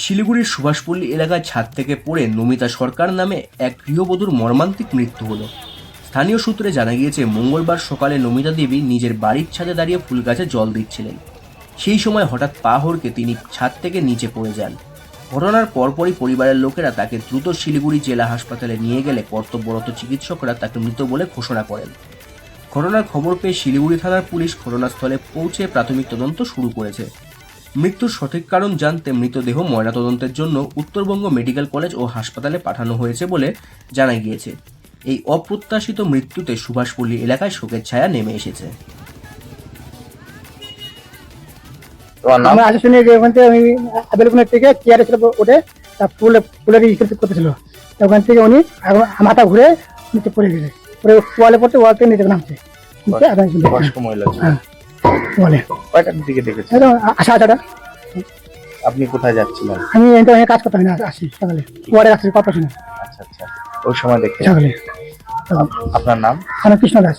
শিলিগুড়ির সুভাষপল্লী এলাকায় ছাদ থেকে পড়ে নমিতা সরকার নামে এক গৃহবধূর মর্মান্তিক মৃত্যু হলো। স্থানীয় সূত্রে জানা গিয়েছে, মঙ্গলবার সকালে নমিতা দেবী নিজের বাড়ির ছাদে দাঁড়িয়ে ফুল গাছে জল দিচ্ছিলেন। সেই সময় হঠাৎ পা হড়কে তিনি ছাদ থেকে নিচে পড়ে যান। ঘটনার পরপরই পরিবারের লোকেরা তাকে দ্রুত শিলিগুড়ি জেলা হাসপাতালে নিয়ে গেলে কর্তব্যরত চিকিৎসকরা তাকে মৃত বলে ঘোষণা করেন। ঘটনার খবর পেয়ে শিলিগুড়ি থানার পুলিশ ঘটনাস্থলে পৌঁছে প্রাথমিক তদন্ত শুরু করেছে। মৃত্যুর সঠিক কারণ জানতে মৃতদেহ ময়নাতদন্তের জন্য উত্তরবঙ্গ মেডিকেল কলেজ ও হাসপাতালে পাঠানো হয়েছে বলে জানা গিয়েছে। এই অপ্রত্যাশিত মৃত্যুতে সুভাষপল্লী এলাকায় শোকের ছায়া নেমে এসেছে। যে ওখান থেকে আমি আবেলকুনের থেকে চেয়ারে ছিল ওঠে তা ফুলে ফুলের ই করতেছিল। ওখান থেকে উনি মাথা ঘুরে নিচে পড়ে গেছে। পরে ওয়ালে পড়তে ওয়াল থেকে নিচে নামছে। বয়স্ক মহিলা ওয়ালে কয়টার দিকে দেখেছেন? একদম আসা আশাটা আপনি কোথায় যাচ্ছিলেন? আমি তো অনেক কাজ করতাম না আসি সকালে। ওয়ারে আসছি কর্পোরেশনে। আচ্ছা আচ্ছা। ওই সময় দেখে সকালে। আপনার নাম? আমার কৃষ্ণ দাস।